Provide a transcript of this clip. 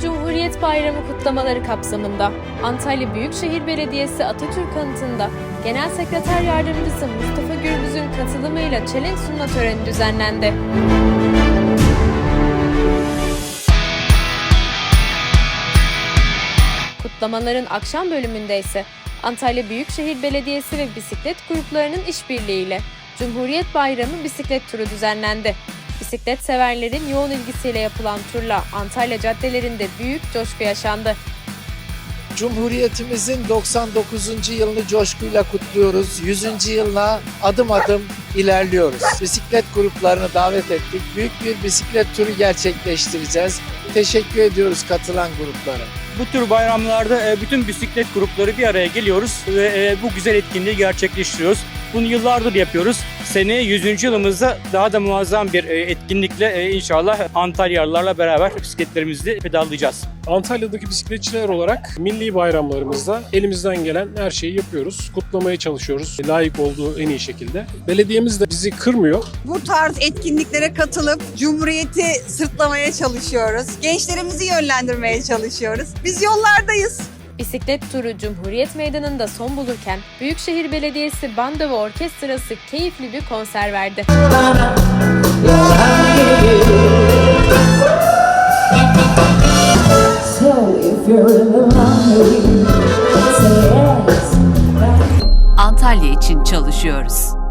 Cumhuriyet Bayramı kutlamaları kapsamında Antalya Büyükşehir Belediyesi Atatürk Anıtı'nda Genel Sekreter Yardımcısı Mustafa Gürbüz'ün katılımıyla çelenk sunma töreni düzenlendi. Kutlamaların akşam bölümünde ise Antalya Büyükşehir Belediyesi ve bisiklet gruplarının işbirliğiyle Cumhuriyet Bayramı bisiklet turu düzenlendi. Bisiklet severlerin yoğun ilgisiyle yapılan turla Antalya caddelerinde büyük coşku yaşandı. Cumhuriyetimizin 99. yılını coşkuyla kutluyoruz. 100. yılına adım adım ilerliyoruz. Bisiklet gruplarını davet ettik. Büyük bir bisiklet turu gerçekleştireceğiz. Teşekkür ediyoruz katılan gruplara. Bu tür bayramlarda e, bütün bisiklet grupları bir araya geliyoruz ve e, bu güzel etkinliği gerçekleştiriyoruz. Bunu yıllardır yapıyoruz. Seneye 100. yılımızda daha da muazzam bir e, etkinlikle e, inşallah Antalyalılarla beraber bisikletlerimizi pedallayacağız. Antalya'daki bisikletçiler olarak milli bayramlarımızda elimizden gelen her şeyi yapıyoruz. Kutlamaya çalışıyoruz layık olduğu en iyi şekilde. Belediyemiz de bizi kırmıyor. Bu tarz etkinliklere katılıp Cumhuriyeti sırtlamaya çalışıyoruz. Gençlerimizi yönlendirmeye çalışıyoruz. Biz yollardayız. Bisiklet turu Cumhuriyet Meydanı'nda son bulurken Büyükşehir Belediyesi Bando ve Orkestrası keyifli bir konser verdi. Antalya için çalışıyoruz.